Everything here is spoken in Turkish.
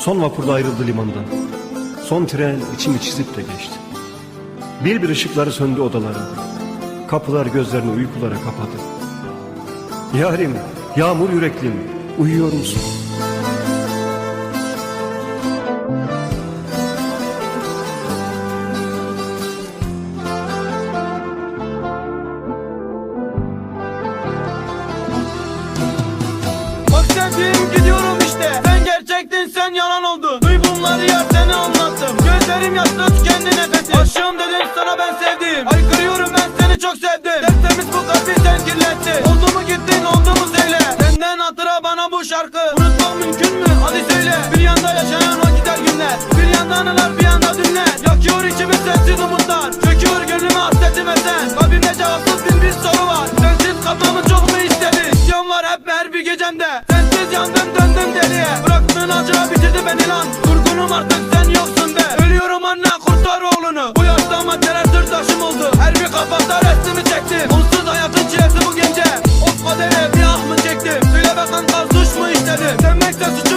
Son vapurda ayrıldı limandan. Son tren içimi çizip de geçti. Bir bir ışıkları söndü odaların. Kapılar gözlerini uykulara kapadı. Yarim, yağmur yüreklim, uyuyor musun? Bak işte Gerçektin sen yalan oldun. Duy bunları yer seni anlattım. Gözlerim yaşlı tükendi nefesim. Aşığım dedim sana ben sevdim. Haykırıyorum ben seni çok sevdim. Tertemiz bu kalbi sen kirlettin. Oldu mu gittin oldu mu söyle. Senden hatıra bana bu şarkı. Unutmak mümkün mü? Hadi söyle. Bir yanda yaşayan o gider günler. Bir yanda anılar bir yanda dünler. Yakıyor içimi sensiz umutlar. Çöküyor gönlüme hasretime sen Kalbimde cevapsız bin bir soru var. Sensiz kalmamı çok mu istedin? İsyan var hep her bir gecemde beni lan. Durgunum artık sen yoksun be. Ölüyorum anne kurtar oğlunu. Bu yaşta ama tereddüt taşım oldu. Her bir kafamda resmini çektim. Onsuz hayatın çilesi bu gece. Of kadere bir ah mı çektim. Söyle be kanka suç mu işledim Sevmekse suçum